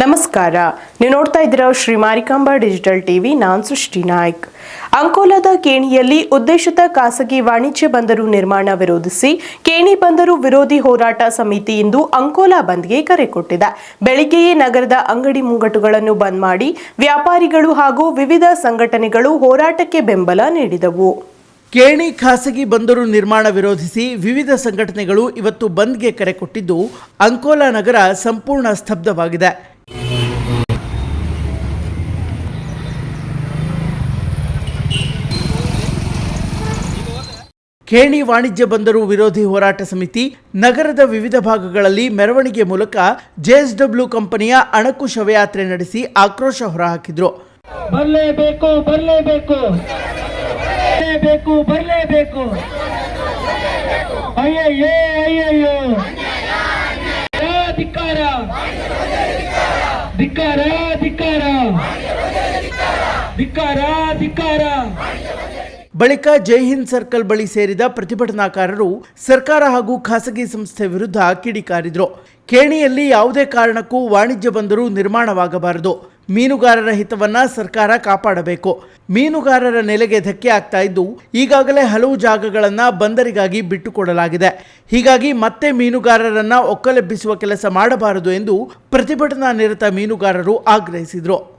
ನಮಸ್ಕಾರ. ನೀವು ನೋಡ್ತಾ ಇದ್ದೀರಾ ಶ್ರೀ ಮಾರಿಕಾಂಬಾ ಡಿಜಿಟಲ್ ಟಿವಿ. ನಾನ್ ಸೃಷ್ಟಿ ನಾಯ್ಕ್. ಅಂಕೋಲಾದ ಕೇಣಿಯಲ್ಲಿ ಉದ್ದೇಶಿತ ಖಾಸಗಿ ವಾಣಿಜ್ಯ ಬಂದರು ನಿರ್ಮಾಣ ವಿರೋಧಿಸಿ ಕೇಣಿ ಬಂದರು ವಿರೋಧಿ ಹೋರಾಟ ಸಮಿತಿ ಇಂದು ಅಂಕೋಲಾ ಬಂದ್ಗೆ ಕರೆ ಕೊಟ್ಟಿದೆ. ಬೆಳಿಗ್ಗೆಯೇ ನಗರದ ಅಂಗಡಿ ಮುಂಗಟ್ಟುಗಳನ್ನು ಬಂದ್ ಮಾಡಿ ವ್ಯಾಪಾರಿಗಳು ಹಾಗೂ ವಿವಿಧ ಸಂಘಟನೆಗಳು ಹೋರಾಟಕ್ಕೆ ಬೆಂಬಲ ನೀಡಿದವು. ಕೇಣಿ ಖಾಸಗಿ ಬಂದರು ನಿರ್ಮಾಣ ವಿರೋಧಿಸಿ ವಿವಿಧ ಸಂಘಟನೆಗಳು ಇವತ್ತು ಬಂದ್ಗೆ ಕರೆ ಕೊಟ್ಟಿದ್ದು ಅಂಕೋಲಾ ನಗರ ಸಂಪೂರ್ಣ ಸ್ತಬ್ಧವಾಗಿದೆ. ಖೇಣಿ ವಾಣಿಜ್ಯ ಬಂದರು ವಿರೋಧಿ ಹೋರಾಟ ಸಮಿತಿ ನಗರದ ವಿವಿಧ ಭಾಗಗಳಲ್ಲಿ ಮೆರವಣಿಗೆ ಮೂಲಕ ಜೆಎಸ್ಡಬ್ಲ್ಯೂ ಕಂಪನಿಯ ಅಣಕು ಶವಯಾತ್ರೆ ನಡೆಸಿ ಆಕ್ರೋಶ ಹೊರಹಾಕಿದ್ರು. ಬರಲೇಬೇಕು ಬರಲೇಬೇಕು. ಬರಲೇಬೇಕು ಬರಲೇಬೇಕು. ಅಯ್ಯಯ್ಯೇ, ಅಯ್ಯಯ್ಯೋ. ಧಿಕ್ಕಾರ. ಧಿಕ್ಕಾರ ಧಿಕ್ಕಾರ. ಧಿಕ್ಕಾರ ಧಿಕ್ಕಾರ. ಬಳಿಕ ಜೈ ಹಿಂದ್ ಸರ್ಕಲ್ ಬಳಿ ಸೇರಿದ ಪ್ರತಿಭಟನಾಕಾರರು ಸರ್ಕಾರ ಹಾಗೂ ಖಾಸಗಿ ಸಂಸ್ಥೆ ವಿರುದ್ಧ ಕಿಡಿಕಾರಿದ್ರು ಕೇಣಿಯಲ್ಲಿ ಯಾವುದೇ ಕಾರಣಕ್ಕೂ ವಾಣಿಜ್ಯ ಬಂದರು ನಿರ್ಮಾಣವಾಗಬಾರದು. ಮೀನುಗಾರರ ಹಿತವನ್ನ ಸರ್ಕಾರ ಕಾಪಾಡಬೇಕು. ಮೀನುಗಾರರ ನೆಲೆಗೆ ಧಕ್ಕೆ ಆಗ್ತಾ ಇದ್ದು, ಈಗಾಗಲೇ ಹಲವು ಜಾಗಗಳನ್ನ ಬಂದರಿಗಾಗಿ ಬಿಟ್ಟುಕೊಡಲಾಗಿದೆ. ಹೀಗಾಗಿ ಮತ್ತೆ ಮೀನುಗಾರರನ್ನ ಒಕ್ಕಲೆಬ್ಬಿಸುವ ಕೆಲಸ ಮಾಡಬಾರದು ಎಂದು ಪ್ರತಿಭಟನಾ ನಿರತ ಮೀನುಗಾರರು ಆಗ್ರಹಿಸಿದ್ರು.